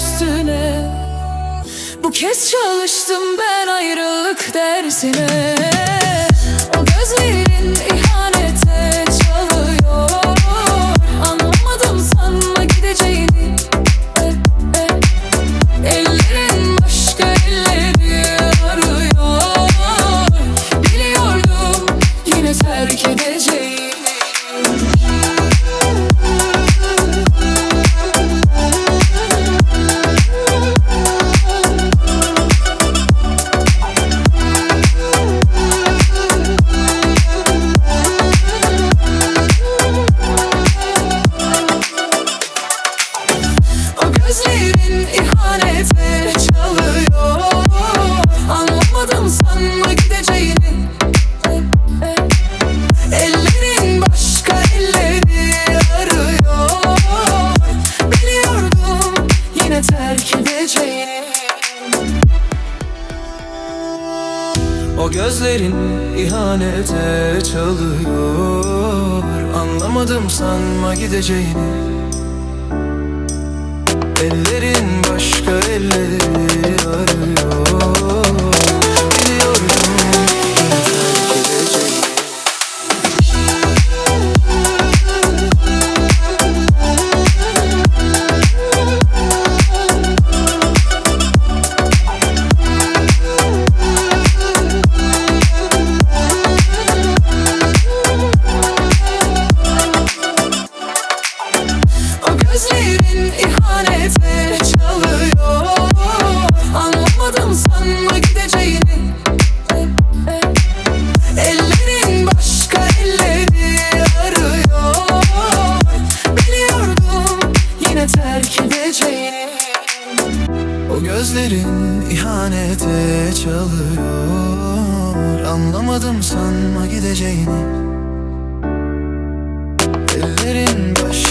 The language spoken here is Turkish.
üstüne. Bu kez çalıştım ben ayrılık dersine. O gözlerin ihanete çalıyor. Anlamadım sanma gideceğini. Ellerin başka elleri kehanete çalıyor. Anlamadım sanma gideceğini. Ellerin başka elleri arıyor. Biliyordum yine terk edeceğini. O gözlerin ihanete çalıyor. Anlamadım sanma gideceğini. Ellerin başka